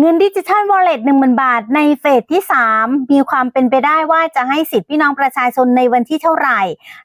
เงินดิจิทัลวอลเล็ตหนึ่งหมื่นบาท ในเฟสที่ 3 มีความเป็นไปได้ว่าจะให้สิทธิพี่น้องประชาชนในวันที่เท่าไหร่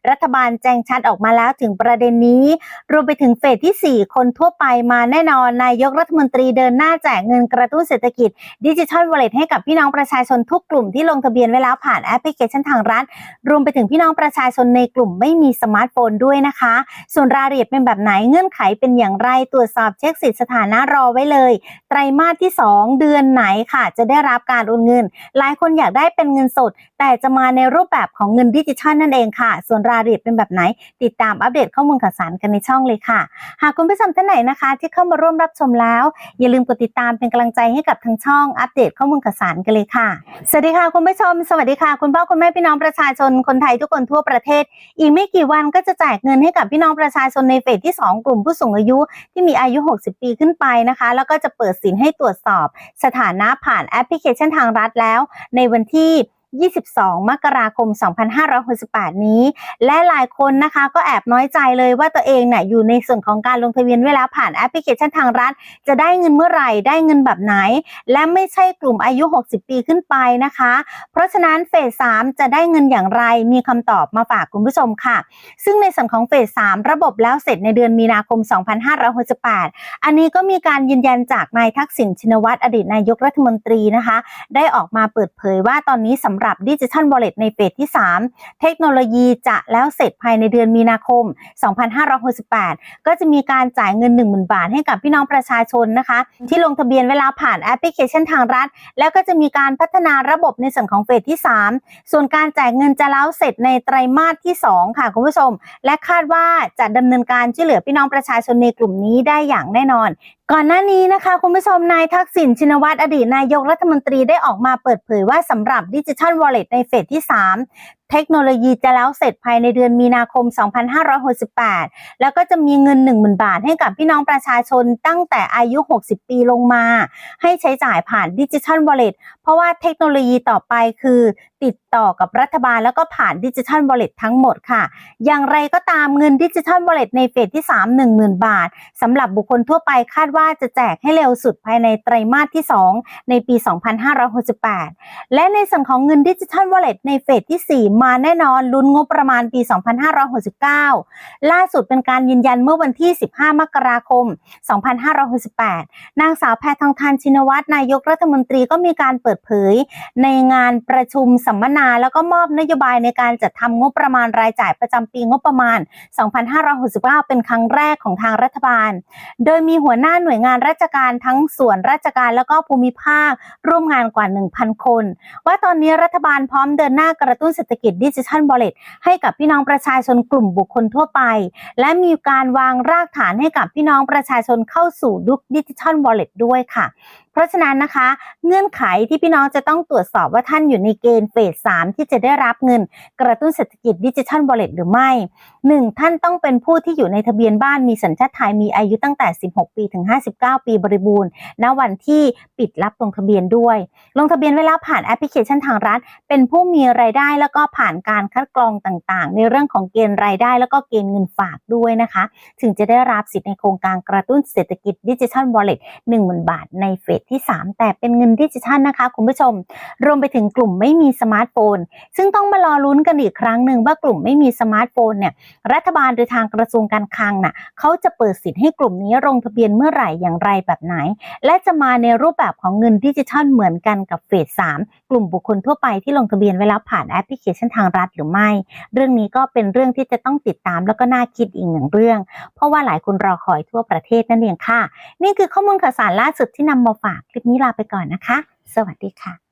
รัฐบาลแจ้งชัดออกมาแล้วถึงประเด็นนี้ รวมไปถึงเฟสที่ 4 คนทั่วไปมาแน่นอนนายกรัฐมนตรีเดินหน้าแจกเงินกระตุ้นเศรษฐกิจดิจิทัลวอลเล็ตให้กับพี่น้องประชาชนทุกกลุ่มที่ลงทะเบียนไว้แล้วผ่านแอปพลิเคชันทางรัฐ รวมไปถึงพี่น้องประชาชนในกลุ่มไม่มีสมาร์ทโฟนด้วยนะคะ ส่วนรายละเอียดเป็นแบบไหนเงื่อนไขเป็นอย่างไรตรวจสอบเช็คสิทธิสถานะรอไว้เลย ไตรมาสที่ 2สองเดือนไหนค่ะ จะได้รับการโอนเงิน หลายคนอยากได้เป็นเงินสด แต่จะมาในรูปแบบของเงินดิจิทัลนั่นเองค่ะ ส่วนรายละเอียดเป็นแบบไหน ติดตามอัปเดตข้อมูลข่าวสารกันในช่องเลยค่ะ หากคุณผู้ชมท่านไหนนะคะ ที่เข้ามาร่วมรับชมแล้ว อย่าลืมกดติดตามเป็นกำลังใจให้กับทางช่องอัปเดตข้อมูลข่าวสารกันเลยค่ะ สวัสดีค่ะคุณผู้ชม สวัสดีค่ะ คุณพ่อคุณแม่พี่น้องประชาชนคนไทยทุกคนทั่วประเทศ อีกไม่กี่วันก็จะแจกเงินให้กับพี่น้องประชาชนในเฟสที่ 2 กลุ่มผู้สูงอายุ ที่มีอายุ 60 ปีขึ้นไปนะคะ แล้วก็จะเปิดสินให้ตรวจสอบสถานะผ่านแอปพลิเคชันทางรัฐแล้ว ในวันที่ 22 มกราคม 2568 นี้ และหลายคนนะคะก็แอบน้อยใจเลยว่าตัวเองเนี่ยอยู่ในส่วนของการลงทะเบียนเวลาผ่านแอปพลิเคชันทางรัฐ จะได้เงินเมื่อไหร่ได้เงินแบบไหน และไม่ใช่กลุ่มอายุ 60 ปีขึ้นไปนะคะ เพราะฉะนั้นเฟส 3 จะได้เงินอย่างไรมีคำตอบมาฝากคุณผู้ชมค่ะ ซึ่งในส่วนของเฟส 3 ระบบแล้วเสร็จในเดือนมีนาคม 2568 อันนี้ก็มีการยืนยันจากนายทักษิณชินวัตรอดีตนายกรัฐมนตรีนะคะ ได้ออกมาเปิดเผยว่าตอนนี้สำหรับดิจิทัลวอลเล็ตในเฟสที่ 3 เทคโนโลยีจะแล้วเสร็จภายในเดือนมีนาคม 2568 ก็จะมีการจ่ายเงิน 10,000 บาทให้กับพี่น้องประชาชนนะคะ ที่ลงทะเบียนเวลาผ่านแอปพลิเคชันทางรัฐ แล้วก็จะมีการพัฒนาระบบในส่วนของเฟสที่ 3 ส่วนการจ่ายเงินจะแล้วเสร็จในไตรมาสที่ 2 ค่ะคุณผู้ชม และคาดว่าจะดำเนินการช่วยเหลือพี่น้องประชาชนในกลุ่มนี้ได้อย่างแน่นอนก่อนหน้านี้นะคะ คุณผู้ชมนายทักษิณชินวัตรอดีตนายกรัฐมนตรีได้ออกมาเปิดเผยว่าสำหรับดิจิทัลวอลเล็ตในเฟสที่ 3 เทคโนโลยีจะแล้วเสร็จภายในเดือนมีนาคม 2568 แล้วก็จะมีเงิน 10,000 บาทให้กับพี่น้องประชาชนตั้งแต่อายุ 60 ปีลงมา ให้ใช้จ่ายผ่านดิจิทัลวอลเล็ตเพราะว่าเทคโนโลยีต่อไปคือติดต่อกับรัฐบาลแล้วก็ผ่านดิจิทัลวอลเล็ตทั้งหมดค่ะ อย่างไรก็ตามเงินดิจิทัลวอลเล็ตในเฟสที่ 3 10,000 บาทสำหรับบุคคลทั่วไปคาดว่าจะแจกให้เร็วสุดภายในไตรมาสที่ 2 ในปี 2568 และในส่วนของเงินดิจิทัลวอลเล็ตในเฟสที่ 4มาแน่นอนลุ้นงบประมาณปี 2569 ล่าสุดเป็นการยืนยันเมื่อวันที่ 15 มกราคม 2568 นางสาวแพทองทานชินวัตรนายกรัฐมนตรีก็มีการเปิดเผย ในงานประชุมสัมมนาแล้วก็มอบนโยบายในการจัดทำงบประมาณรายจ่ายประจำปีงบประมาณ 2569 เป็นครั้งแรกของทางรัฐบาล โดยมีหัวหน้าหน่วยงานราชการทั้งส่วนราชการแล้วก็ภูมิภาคร่วมงานกว่า 1,000 คน ว่าตอนนี้รัฐบาลพร้อมเดินหน้ากระตุ้นเศรษฐกิจดิจิทัลบอลเลตให้กับพี่น้องประชาชนกลุ่มบุคคลทั่วไป และมีการวางรากฐานให้กับพี่น้องประชาชนเข้าสู่ยุคดิจิทัลบอลเลตด้วยค่ะ เพราะฉะนั้นนะคะ เงื่อนไขที่พี่น้องจะต้องตรวจสอบว่าท่านอยู่ในเกณฑ์เฟส3ที่จะได้รับเงิน กระตุ้นเศรษฐกิจดิจิทัลบอลเลตหรือไม่ 1. ท่านต้องเป็นผู้ที่อยู่ในทะเบียนบ้านมีสัญชาติไทยมีอายุตั้งแต่ 16 ปีถึง 59 ปีบริบูรณ์ณวันที่ปิดรับลงทะเบียนด้วย ลงทะเบียนไว้แล้วผ่านแอปพลิเคชันทางรัฐ เป็นผู้มีรายได้แล้วก็ผ่านการคัดกรองต่างๆ ในเรื่องของเกณฑ์รายได้ แล้วก็เกณฑ์เงินฝากด้วยนะคะ ถึงจะได้รับสิทธิ์ในโครงการกระตุ้นเศรษฐกิจดิจิทัลวอลเล็ต10,000บาทในเฟสที่ 3 แต่เป็นเงินดิจิทัลนะคะคุณผู้ชม รวมไปถึงกลุ่มไม่มีสมาร์ทโฟน ซึ่งต้องมารอลุ้นกันอีกครั้งหนึ่งว่ากลุ่มไม่มีสมาร์ทโฟนเนี่ยรัฐบาลโดยทางกระทรวงการคลังน่ะเขาจะเปิดสิทธิ์ให้กลุ่มนี้ลงทะเบียนเมื่อไหร่อย่างไรแบบไหน และจะมาในรูปแบบของเงินดิจิทัลเหมือนกันกับเฟส3กลุ่มบุคคลทั่วไปที่ลงทะเบียนไว้แล้วผ่านแอปพลิเคชันทางรัฐหรือไม่ เรื่องนี้ก็เป็นเรื่องที่จะต้องติดตามแล้วก็น่าคิดอีกหนึ่งเรื่อง เพราะว่าหลายคนรอคอยทั่วประเทศนั่นเองค่ะ นี่คือข้อมูลข่าวสารล่าสุดที่นำมาฝาก คลิปนี้ลาไปก่อนนะคะ สวัสดีค่ะ